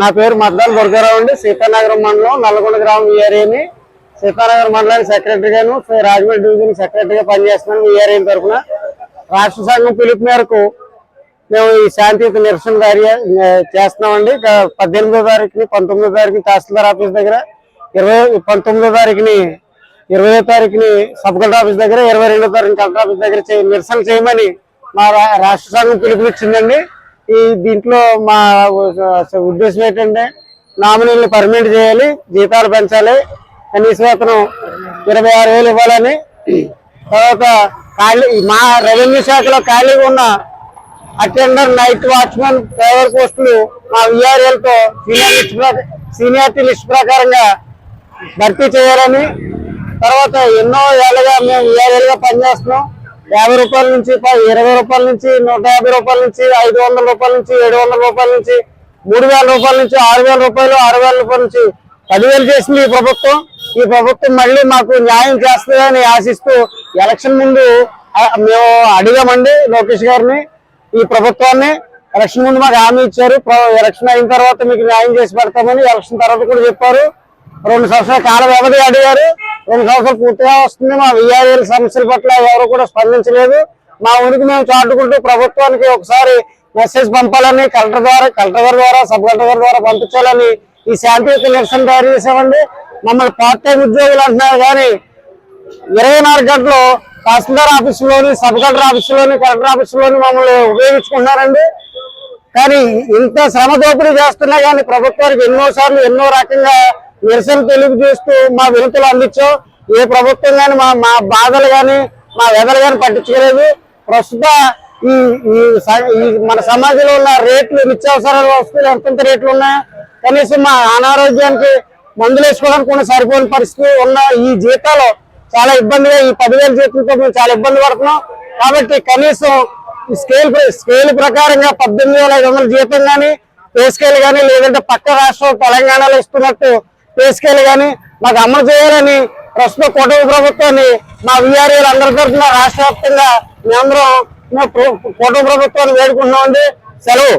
నా పేరు మద్దాల దుర్గారావు అండి. సీతానగరం మండలం నల్గొండ గ్రామం ఏరియాని. సీతానగరం మండలానికి సెక్రటరీగాను రాజమండ్రి డివిజన్ సెక్రటరీగా పనిచేస్తున్నాను ఈ ఏరియా తరఫున రాష్ట్ర సంఘం పిలుపు మేరకు మేము ఈ శాంతియుత నిరసన కార్య చేస్తున్నామండి. పద్దెనిమిదో తారీఖుని పంతొమ్మిదో తారీఖుని తహసీల్దార్ ఆఫీస్ దగ్గర ఇరవై పంతొమ్మిదో తారీఖుని ఇరవై తారీఖుని సబ్ కలెక్టర్ ఆఫీస్ దగ్గర ఇరవై రెండో తారీఖు కలెక్టర్ ఆఫీస్ దగ్గర నిరసన చేయమని మా రా- రాష్ట్ర సంఘం పిలుపునిచ్చిందండి. ఈ దీంట్లో మా ఉద్దేశం ఏంటంటే నామినీలు పర్మనెంట్ చేయాలి జీతాలు పెంచాలి. కనీస వేతనం ఇరవై ఆరు వేలు ఇవ్వాలని. తర్వాత ఖాళీ మా రెవెన్యూ శాఖలో ఖాళీగా ఉన్న అటెండర్ నైట్ వాచ్మెన్ డ్రైవర్ పోస్టులు మా విఆర్ఎల్తో సీనియర్ లిస్ట్ సీనియారిటీ లిస్ట్ ప్రకారంగా భర్తీ చేయాలని. తర్వాత ఎన్నో ఏళ్ళగా మేము విఆర్ఎల్గా పనిచేస్తున్నాం. యాభై రూపాయల నుంచి ఇరవై రూపాయల నుంచి నూట యాభై రూపాయల నుంచి ఐదు వందల రూపాయల నుంచి ఏడు వందల రూపాయల నుంచి మూడు వేల రూపాయల నుంచి ఆరు వేల రూపాయలు ఆరు వేల రూపాయల నుంచి పదివేలు చేసింది ఈ ప్రభుత్వం. ఈ ప్రభుత్వం మళ్ళీ మాకు న్యాయం చేస్తుందని ఆశిస్తూ ఎలక్షన్ ముందు మేము అడిగామండి లోకేష్ గారిని ఈ ప్రభుత్వాన్ని. ఎలక్షన్ ముందు మాకు హామీ ఇచ్చారు. ఎలక్షన్ అయిన తర్వాత మీకు న్యాయం చేసి పెడతామని ఎలక్షన్ తర్వాత కూడా చెప్పారు. రెండు సంవత్సరాల కాల వ్యవధి అడిగారు. రెండు సంవత్సరాలు పూర్తిగా వస్తుంది. మా విఆర్ఎల్ సమస్యల పట్ల ఎవరు కూడా స్పందించలేదు. మా ఊరికి మేము చాటుకుంటూ ప్రభుత్వానికి ఒకసారి మెసేజ్ పంపాలని కలెక్టర్ ద్వారా కలెక్టర్ గారి ద్వారా సబ్ కలెక్టర్ గారి ద్వారా పంపించాలని ఈ శాంతియుత నిరసన తయారు చేసామండి మమ్మల్ని పార్ట్ టైం ఉద్యోగులు అంటున్నారు కానీ ఇరవై నాలుగు గంటలు తహసీల్దార్ ఆఫీసులోని సబ్ కలెక్టర్ ఆఫీసులోని కలెక్టర్ ఆఫీసులోని మమ్మల్ని ఉపయోగించుకుంటున్నారండి. కానీ ఇంత శ్రమ దోపిడీ చేస్తున్నా కానీ ప్రభుత్వానికి ఎన్నో సార్లు ఎన్నో రకంగా నిరసన తెలియజేస్తూ మా వినతులు అందించాం. ఏ ప్రభుత్వం కానీ మా మా బాధలు కానీ మా వెదలు కానీ పట్టించుకోలేదు. ప్రస్తుత ఈ మన సమాజంలో ఉన్న రేట్లు నిత్యావసర వస్తువులు ఎంతెంత రేట్లు ఉన్నాయి కనీసం మా అనారోగ్యానికి మందులు వేసుకోవడానికి కూడా సరిపోని పరిస్థితి ఉన్న ఈ జీతాలు చాలా ఇబ్బందిగా ఈ పదివేల జీతంతో మేము చాలా ఇబ్బంది పడుతున్నాం. కాబట్టి కనీసం ఈ స్కేల్ స్కేల్ ప్రకారంగా పద్దెనిమిది వేల ఐదు వందల జీతం కానీ పే స్కేల్ కానీ లేదంటే పక్క రాష్ట్రం తెలంగాణలో ఇస్తున్నట్టు తీసుకెళ్ళి కానీ మాకు అమలు చేయాలని ప్రస్తుత కోట ప్రభుత్వాన్ని మా విఆర్ఏలు అందరి తరఫున రాష్ట్ర వ్యాప్తంగా మేమందరం మేము ప్రభుత్వాన్ని వేడుకుంటున్నామండి. సెలవు.